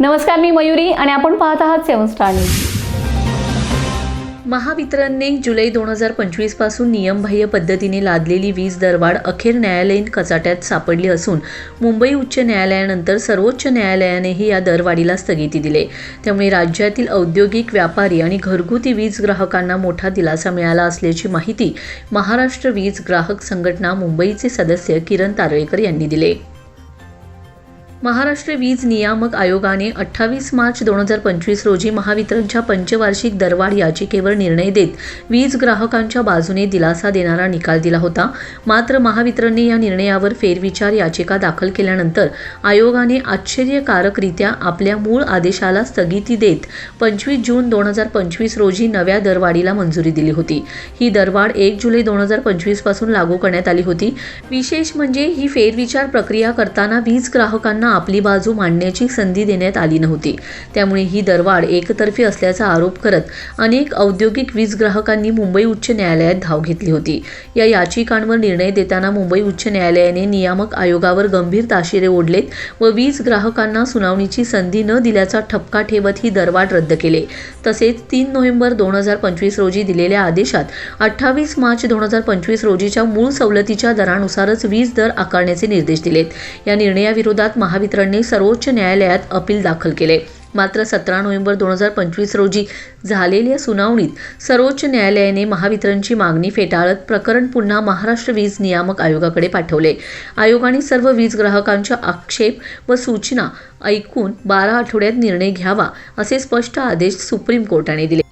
नमस्कार मी मयुरी आणि आपण पाहत आहात सेवन स्टार न्यूज. महावितरणने जुलै दोन हजार पंचवीसपासून नियमबाह्य पद्धतीने लादलेली वीज दरवाढ अखेर न्यायालयीन कचाट्यात सापडली असून मुंबई उच्च न्यायालयानंतर सर्वोच्च न्यायालयानेही या दरवाढीला स्थगिती दिली. त्यामुळे राज्यातील औद्योगिक व्यापारी आणि घरगुती वीज ग्राहकांना मोठा दिलासा मिळाला असल्याची माहिती महाराष्ट्र वीज ग्राहक संघटना मुंबईचे सदस्य किरण तारळेकर यांनी दिले. महाराष्ट्र वीज नियामक आयोगाने अठ्ठावीस मार्च दोन हजार पंचवीस रोजी महावितरणच्या पंचवार्षिक दरवाढ याचिकेवर निर्णय देत वीज ग्राहकांच्या बाजूने दिलासा देणारा निकाल दिला होता. मात्र महावितरणने या निर्णयावर फेरविचार याचिका दाखल केल्यानंतर आयोगाने आश्चर्यकारकरित्या आपल्या मूळ आदेशाला स्थगिती देत पंचवीस जून दोन हजार पंचवीस रोजी नव्या दरवाढीला मंजुरी दिली होती. ही दरवाढ एक जुलै दोन हजार पंचवीसपासून लागू करण्यात आली होती. विशेष म्हणजे ही फेरविचार प्रक्रिया करताना वीज ग्राहकांना आपली बाजू मांडण्याची संधी देण्यात आली नव्हती. त्यामुळे ही दरवाढ एकतर्फी असल्याचा आरोप करत अनेक औद्योगिक वीज ग्राहकांनी मुंबई उच्च न्यायालयात धाव घेतली होती. या याचिकांवर निर्णय देताना मुंबई उच्च न्यायालयाने नियामक आयोगावर गंभीर ताशिरे ओढलेत व वीज ग्राहकांना सुनावणीची संधी न दिल्याचा ठपका ठेवत ही दरवाढ रद्द केले. तसेच तीन नोव्हेंबर दोन हजार पंचवीस रोजी दिलेल्या आदेशात अठ्ठावीस मार्च दोन हजार पंचवीस रोजीच्या मूळ सवलतीच्या दरानुसारच वीज दर आकारण्याचे निर्देश दिलेत. या निर्णयाविरोधात महावितरणने सर्वोच्च न्यायालयात अपील दाखल केले. मात्र सतरा नोव्हेंबर दोन हजार पंचवीस रोजी झालेल्या सुनावणीत सर्वोच्च न्यायालयाने महावितरणची मागणी फेटाळत प्रकरण पुन्हा महाराष्ट्र वीज नियामक आयोगाकडे पाठवले. आयोगाने सर्व वीज ग्राहकांच्या आक्षेप व सूचना ऐकून बारा आठवड्यात निर्णय घ्यावा असे स्पष्ट आदेश सुप्रीम कोर्टाने दिले.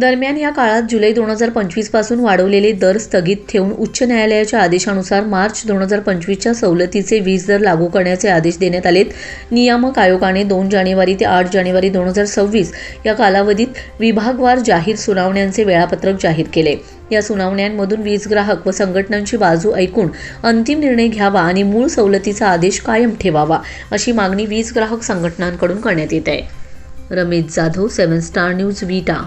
दरम्यान या काळात जुलै दोन हजार पंचवीसपासून वाढवलेले दर स्थगित ठेवून उच्च न्यायालयाच्या आदेशानुसार मार्च दोन हजार पंचवीसच्या सवलतीचे वीज दर लागू करण्याचे आदेश देण्यात आलेत. नियामक आयोगाने दोन जानेवारी ते आठ जानेवारी दोन हजार सव्वीस या कालावधीत विभागवार जाहीर सुनावण्यांचे वेळापत्रक जाहीर केले. या सुनावण्यांमधून वीज ग्राहक व संघटनांची बाजू ऐकून अंतिम निर्णय घ्यावा आणि मूळ सवलतीचा आदेश कायम ठेवावा अशी मागणी वीज ग्राहक संघटनांकडून करण्यात येत आहे. Ramesh Jadhav seven star news Vita.